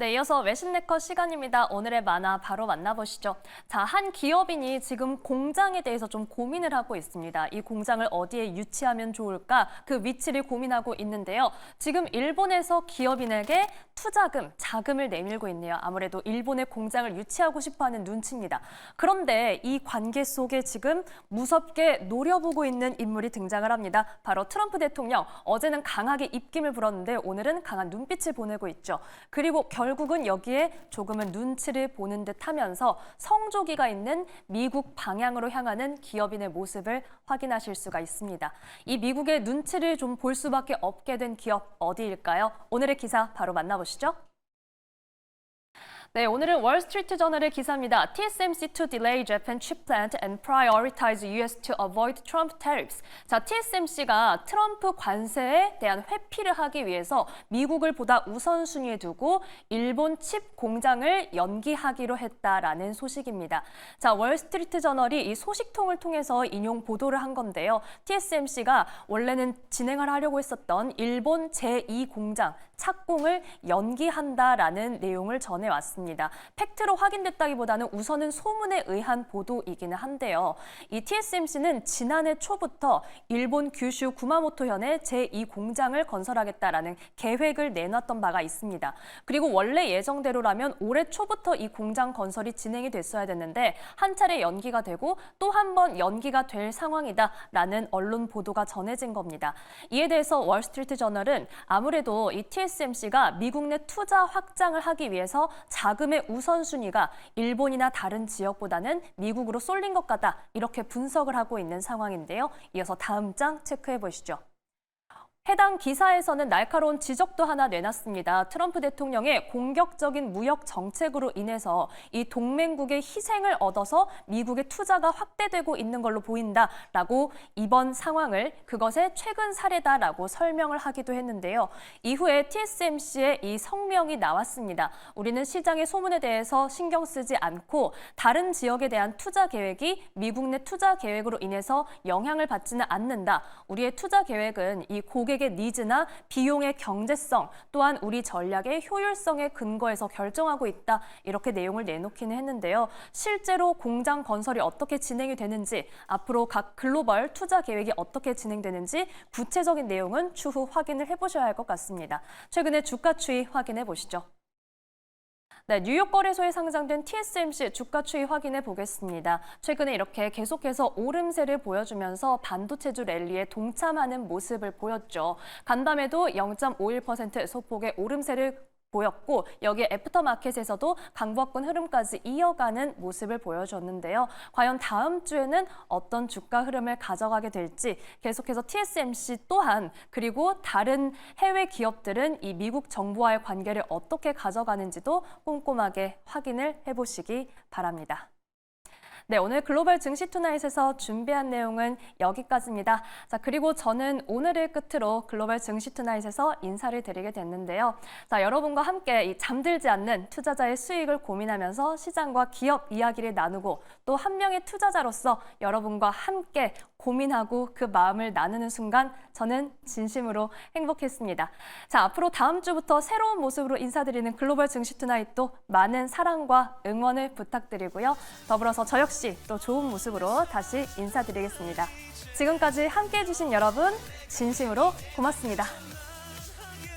네, 이어서 외신네컷 시간입니다. 오늘의 만화 바로 만나보시죠. 자, 한 기업인이 지금 공장에 대해서 좀 고민을 하고 있습니다. 이 공장을 어디에 유치하면 좋을까? 그 위치를 고민하고 있는데요. 지금 일본에서 기업인에게 투자금, 자금을 내밀고 있네요. 아무래도 일본의 공장을 유치하고 싶어하는 눈치입니다. 그런데 이 관계 속에 지금 무섭게 노려보고 있는 인물이 등장을 합니다. 바로 트럼프 대통령. 어제는 강하게 입김을 불었는데 오늘은 강한 눈빛을 보내고 있죠. 그리고 결 국은 여기에 조금은 눈치를 보는 듯 하면서 성조기가 있는 미국 방향으로 향하는 기업인의 모습을 확인하실 수가 있습니다. 이 미국의 눈치를 좀 볼 수밖에 없게 된 기업 어디일까요? 오늘의 기사 바로 만나보시죠. 네, 오늘은 월스트리트 저널의 기사입니다. TSMC to delay Japan chip plant and prioritize US to avoid Trump tariffs. 자, TSMC가 트럼프 관세에 대한 회피를 하기 위해서 미국을 보다 우선순위에 두고 일본 칩 공장을 연기하기로 했다라는 소식입니다. 자, 월스트리트 저널이 이 소식통을 통해서 인용 보도를 한 건데요. TSMC가 원래는 진행을 하려고 했었던 일본 제2 공장 착공을 연기한다라는 내용을 전해왔습니다. 팩트로 확인됐다기보다는 우선은 소문에 의한 보도이기는 한데요. 이 TSMC는 지난해 초부터 일본 규슈 구마모토현에 제2공장을 건설하겠다라는 계획을 내놨던 바가 있습니다. 그리고 원래 예정대로라면 올해 초부터 이 공장 건설이 진행이 됐어야 됐는데 한 차례 연기가 되고 또 한 번 연기가 될 상황이다라는 언론 보도가 전해진 겁니다. 이에 대해서 월스트리트 저널은 아무래도 이 TSMC 가 미국 내 투자 확장을 하기 위해서 자금의 우선순위가 일본이나 다른 지역보다는 미국으로 쏠린 것 같다 이렇게 분석을 하고 있는 상황인데요. 이어서 다음 장 체크해 보시죠. 해당 기사에서는 날카로운 지적도 하나 내놨습니다. 트럼프 대통령의 공격적인 무역 정책으로 인해서 이 동맹국의 희생을 얻어서 미국의 투자가 확대되고 있는 걸로 보인다라고 이번 상황을 그것의 최근 사례다라고 설명을 하기도 했는데요. 이후에 TSMC의 이 성명이 나왔습니다. 우리는 시장의 소문에 대해서 신경 쓰지 않고 다른 지역에 대한 투자 계획이 미국 내 투자 계획으로 인해서 영향을 받지는 않는다. 우리의 투자 계획은 이 고객 고객의 니즈나 비용의 경제성 또한 우리 전략의 효율성에 근거해서 결정하고 있다 이렇게 내용을 내놓기는 했는데요. 실제로 공장 건설이 어떻게 진행이 되는지 앞으로 각 글로벌 투자 계획이 어떻게 진행되는지 구체적인 내용은 추후 확인을 해보셔야 할 것 같습니다. 최근에 주가 추이 확인해 보시죠. 네, 뉴욕 거래소에 상장된 TSMC 주가 추이 확인해 보겠습니다. 최근에 이렇게 계속해서 오름세를 보여주면서 반도체주 랠리에 동참하는 모습을 보였죠. 간밤에도 0.51% 소폭의 오름세를 보였고 여기에 애프터마켓에서도 강보권 흐름까지 이어가는 모습을 보여줬는데요. 과연 다음 주에는 어떤 주가 흐름을 가져가게 될지 계속해서 TSMC 또한 그리고 다른 해외 기업들은 이 미국 정부와의 관계를 어떻게 가져가는지도 꼼꼼하게 확인을 해보시기 바랍니다. 네, 오늘 글로벌 증시 투나잇에서 준비한 내용은 여기까지입니다. 자, 그리고 저는 오늘을 끝으로 글로벌 증시 투나잇에서 인사를 드리게 됐는데요. 자, 여러분과 함께 이 잠들지 않는 투자자의 수익을 고민하면서 시장과 기업 이야기를 나누고 또 한 명의 투자자로서 여러분과 함께 고민하고 그 마음을 나누는 순간 저는 진심으로 행복했습니다. 자, 앞으로 다음 주부터 새로운 모습으로 인사드리는 글로벌 증시 투나잇도 많은 사랑과 응원을 부탁드리고요. 더불어서 저 역시 또 좋은 모습으로 다시 인사드리겠습니다. 지금까지 함께 해주신 여러분 진심으로 고맙습니다.